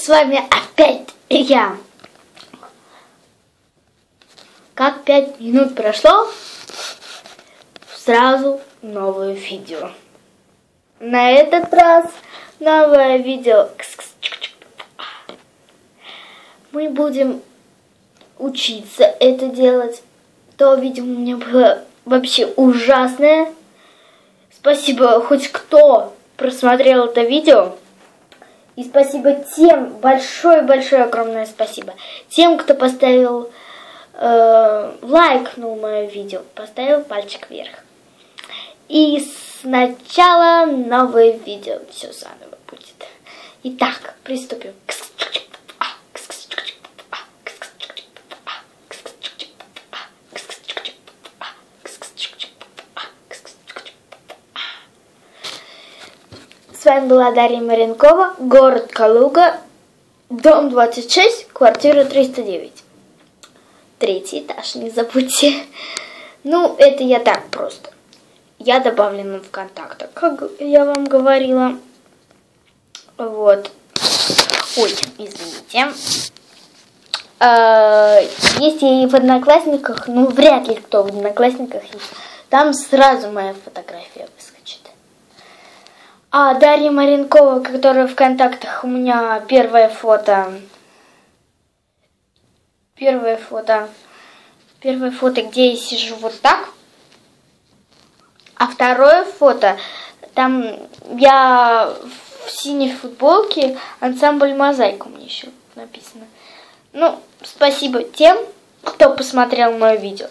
с вами опять я. Как пять минут прошло, сразу новое видео. На этот раз новое видео. Мы будем учиться это делать. То видео у меня было вообще ужасное. Спасибо хоть кто просмотрел это видео. И спасибо тем, большое-большое огромное спасибо тем, кто поставил э, лайкнул мое видео, поставил пальчик вверх. И сначала новое видео, все заново будет. Итак, приступим. С вами была Дарья Маренкова, город Калуга, дом 26, квартира 309. Третий этаж, не забудьте. Ну, это я так просто. Я добавлена в контактах, как я вам говорила. Вот. Ой, извините. А, есть и в Одноклассниках, ну, вряд ли кто в Одноклассниках есть. Там сразу моя фотография выскочит. А Дарья Маренкова, которая в контактах, у меня первое фото. Первое фото. Первое фото, где я сижу вот так. А второе фото, там я в синей футболке, ансамбль «Мозаика» у меня еще написано. Ну, спасибо тем, кто посмотрел мое видео.